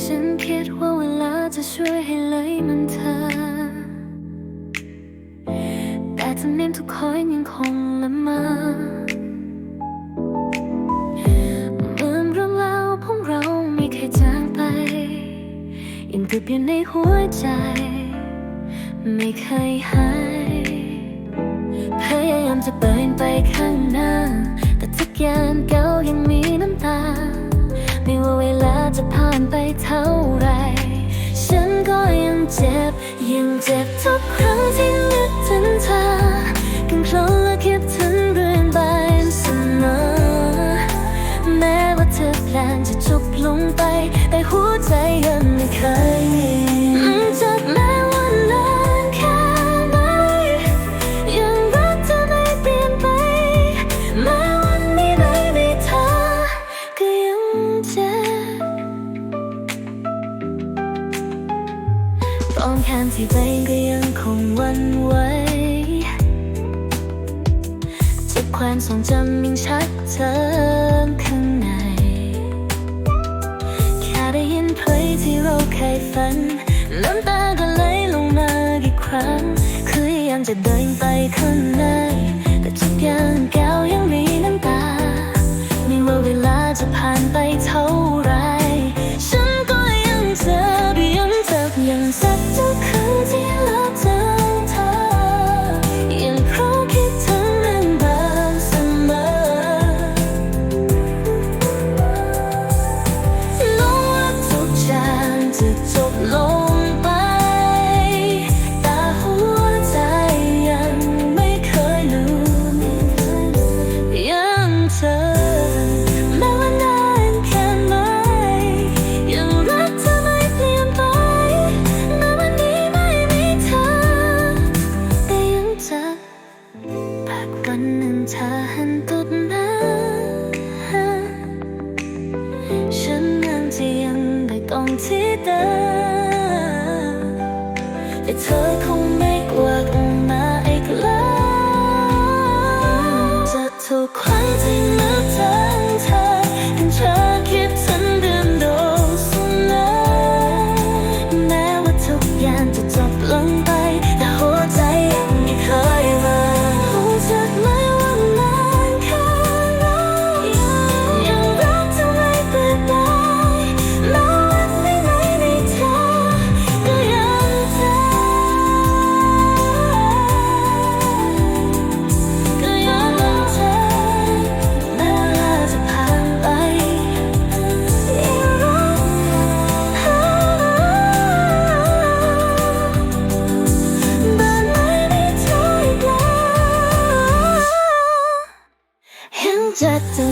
ฉันคิดว่าเวลาจะช่วยให้เลยมันเธอ แต่จะเน้นทุกคอยยังคงละมาเหมือนเรื่องเล่าของเราไม่เคยจางไป ยังติดอยู่ในหัวใจ ไม่เคยหายพยายามจะเปินไปข้างหน้า แต่ทุกอย่างเก่ายังมีานไปเท่าไร ฉันก็ยังเจ็บ ยังเจ็บทุกครั้ง สองแขนที่ไปก็ยังคงวันไว้เจ็บความทรงจำยิ่งชัดเจนข้างใน แค่ได้ยินเพลงที่เราเคยฝัน น้ำตาก็ไหลลงมาอีกครั้ง คือยังจะเดินไปข้างใน it's her just